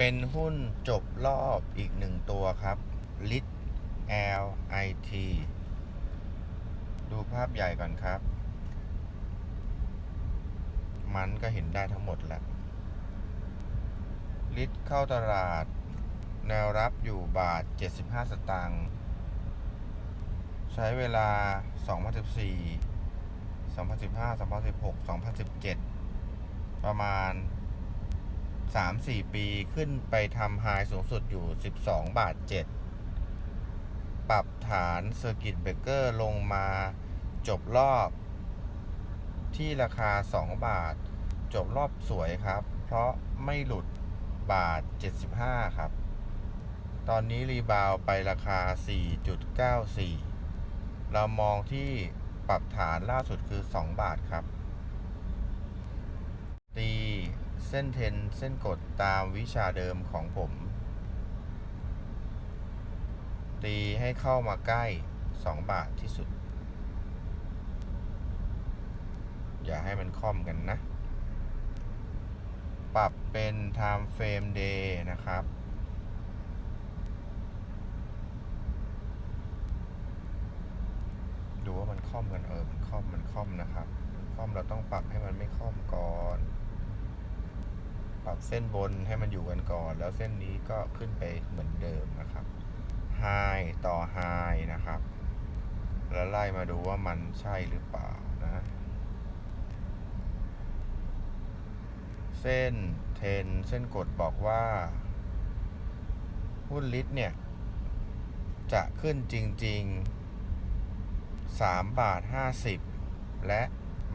เป็นหุ้นจบรอบอีกหนึ่งตัวครับ lit LIT ดูภาพใหญ่ก่อนครับ มันก็เห็นได้ทั้งหมดแล้ว ลิตเข้าตลาด แนวรับอยู่บาท 75 สตางค์ ใช้เวลา 2014 2015 2016 2017 ประมาณ 3-4 ปีขึ้นไปทำไฮสูงสุดอยู่ 12 บาท 7 ปรับฐานเซอร์กิตเบรกเกอร์ลงมาจบรอบที่ราคา 2 บาท จบรอบสวยครับ เพราะไม่หลุดบาท 75 ครับ ตอนนี้รีบาวไปราคา 4.94 เรามองที่ปรับฐานล่าสุดคือ 2 บาทครับตี เส้นเทนเส้นกดตามวิชาเดิมของผม ตีให้เข้ามาใกล้ 2 บาทที่สุด อย่าให้มันค่อมกันนะ ปรับเป็น time frame day นะครับดูว่ามันค่อมกันเออ มันค่อม มันค่อมนะครับ ค่อมเราต้องปรับให้มันไม่ค่อม เส้นบนให้มันอยู่กันก่อน แล้วเส้นนี้ก็ขึ้นไปเหมือนเดิมนะครับ High ต่อ High นะครับ แล้วไล่มาดูว่ามันใช่หรือเปล่านะ เส้นเทนเส้นกดบอกว่า หุ้นลิตเนี่ย จะขึ้นจริง ๆ 3 บาท 50 และ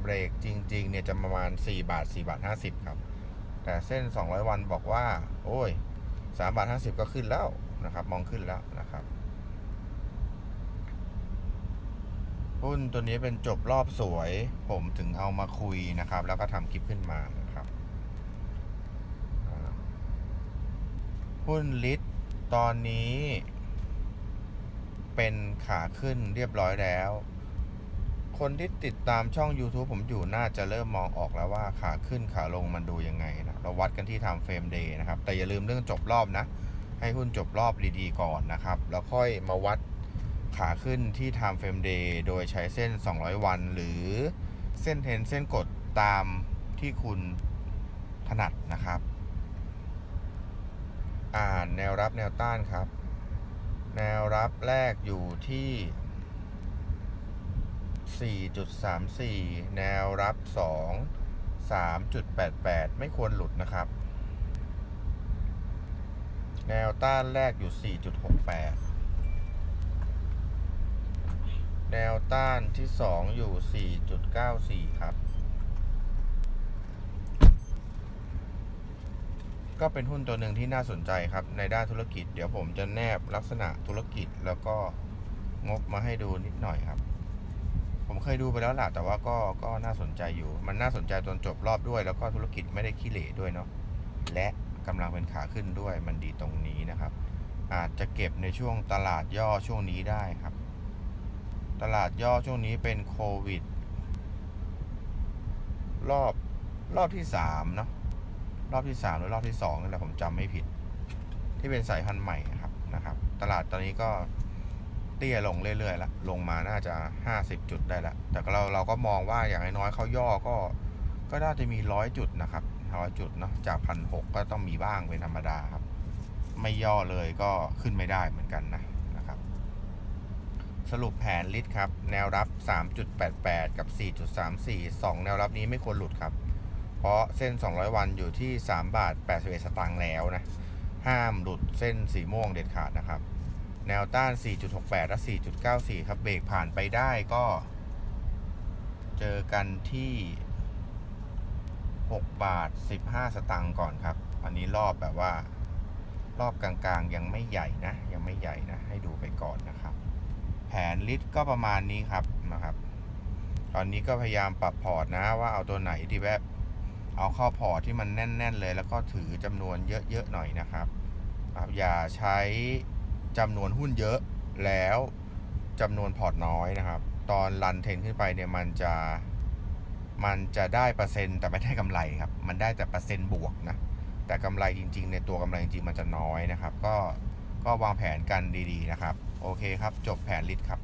เบรกจริง ๆ เนี่ยจะประมาณ 4 บาท 4 บาท 50 ครับ แต่เส้น 200 วันบอกว่า โอ้ย3บาท50 ก็ขึ้นแล้วนะครับ มองขึ้นแล้วนะครับหุ้นตัวนี้เป็นจบรอบสวย ผมถึงเอามาคุยนะครับ แล้วก็ทำคลิปขึ้นมานะครับหุ้นลิตตอนนี้เป็นขาขึ้นเรียบร้อยแล้ว คนที่ติดตามช่อง YouTube ผมอยู่น่าจะเริ่มมองออกแล้วว่าขาขึ้นขาลงมันดูยังไงนะเราวัดกันที่ time frame day นะครับ แต่อย่าลืมเรื่องจบรอบนะ ให้หุ้นจบรอบดีๆ ก่อนนะครับ แล้วค่อยมาวัดขาขึ้นที่ time frame day โดยใช้เส้น 200 วัน หรือเส้นเทนเส้นกดตามที่คุณถนัดนะครับ อ่านแนวรับแนวต้านครับ แนวรับแรกอยู่ที่ 4.34 แนวรับ 2 3.88 ไม่ควรหลุดนะครับ แนวต้านแรกอยู่ 4.68 แนวต้านที่ 2 อยู่ 4.94 ครับ ก็เป็นหุ้นตัวหนึ่งที่น่าสนใจครับในด้านธุรกิจ เดี๋ยวผมจะแนบลักษณะธุรกิจแล้วก็งบมาให้ดูนิดหน่อยครับ ผมเคยดูไปแล้วแหละแต่ว่าก็ก็น่าสนใจอยู่ มันน่าสนใจตอนจบรอบด้วย แล้วก็ธุรกิจไม่ได้ขี้เหร่ด้วยเนาะและกำลังเป็นขาขึ้นด้วยมันดีตรงนี้นะครับ อาจจะเก็บในช่วงตลาดย่อช่วงนี้ได้ครับ ตลาดย่อช่วงนี้เป็นโควิด รอบรอบที่สามเนาะรอบที่สามหรือรอบที่สองนี่แหละผมจำไม่ผิด ที่เป็นสายพันธุ์ใหม่ครับนะครับ ตลาดตอนนี้ก็ ตี้ยลงเรื่อยๆแล้วลงมาน่าจะ 50 จุดได้แล้วแต่เราเราก็มองว่าอย่างน้อยๆเขาย่อก็ก็น่าจะมีร้อยจุดนะครับร้อยจุดเนาะจากพันหกก็ต้องมีบ้างเป็นธรรมดาครับ ไม่ย่อเลยก็ขึ้นไม่ได้เหมือนกันนะนะครับ สรุปแผนลิตรครับ แนวรับ 3.88 กับ 4.34 2 แนวรับนี้ไม่ควรหลุดครับ เพราะเส้น 200 วันอยู่ที่ 3 บาท81สตางค์แล้วนะ ห้ามหลุดเส้นสีม่วงเด็ดขาดนะครับ แนวต้าน 4.68 และ 4.94 ครับ เบรกผ่านไปได้ก็ เจอกันที่ 6 บาท 15 สตางค์ก่อนครับ อันนี้รอบแบบว่า รอบกลางๆ ยังไม่ใหญ่นะ ยังไม่ใหญ่นะ ให้ดูไปก่อนนะครับ แผนลิตรก็ประมาณนี้ครับนะครับ ตอนนี้ก็พยายามปรับพอร์ตนะว่าเอาตัวไหนที่แบบ เอาเข้าพอร์ตที่มันแน่น ๆ เลย แล้วก็ถือจำนวนเยอะ ๆ หน่อยนะครับครับอย่าใช้ จำนวนหุ้นเยอะแล้วจำนวนพอร์ตน้อยนะครับ ตอนรันเทนขึ้นไปเนี่ยมันจะมันจะได้เปอร์เซ็นต์แต่ไม่ได้กำไรครับ มันได้แต่เปอร์เซ็นต์บวกนะ แต่กำไรจริง ๆ ในตัวกำไรจริง ๆ มันจะน้อยนะครับ ก็ก็วางแผนกันดีๆนะครับ โอเคครับ จบแผนลิทครับ